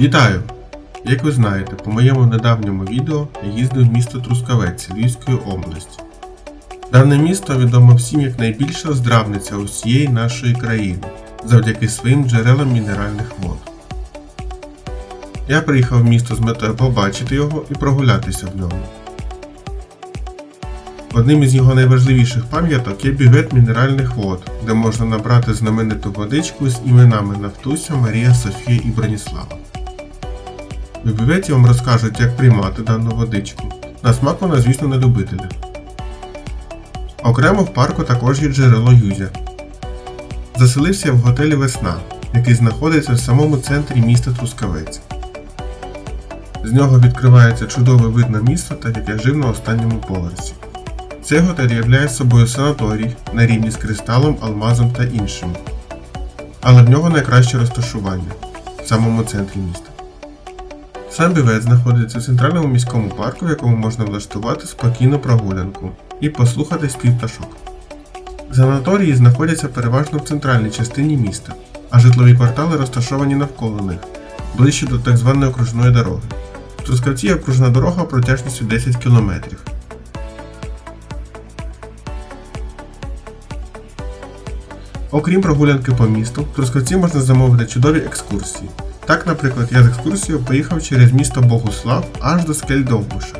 Вітаю! Як ви знаєте, по моєму недавньому відео я їздив в місто Трускавець Львівської області. Дане місто відомо всім як найбільша здравниця усієї нашої країни завдяки своїм джерелам мінеральних вод. Я приїхав в місто з метою побачити його і прогулятися в ньому. Одним із його найважливіших пам'яток є бювет мінеральних вод, де можна набрати знамениту водичку з іменами Нафтуся, Марія, Софія і Броніслава. В бюветі вам розкажуть, як приймати дану водичку. На смак вона, звісно, не любителя. Окремо в парку також є джерело Юзя. Заселився в готелі Весна, який знаходиться в самому центрі міста Трускавець. З нього відкривається чудовий вид на місто, так як я жив на останньому поверсі. Цей готель являє собою санаторій на рівні з кристалом, алмазом та іншими. Але в нього найкраще розташування в самому центрі міста. Сам бівець знаходиться в центральному міському парку, в якому можна влаштувати спокійну прогулянку і послухати спів пташок. Санаторії знаходяться переважно в центральній частині міста, а житлові квартали розташовані навколо них, ближче до так званої окружної дороги. В Трускавці окружна дорога протяжністю 10 км. Окрім прогулянки по місту, в Трускавці можна замовити чудові екскурсії. Так, наприклад, я з екскурсією поїхав через місто Богуслав аж до скель Довбуша,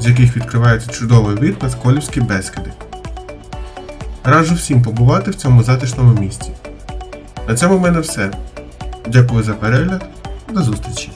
з яких відкривається чудовий вид на Сколівські Бескиди. Раджу всім побувати в цьому затишному місці. На цьому в мене все. Дякую за перегляд. До зустрічі!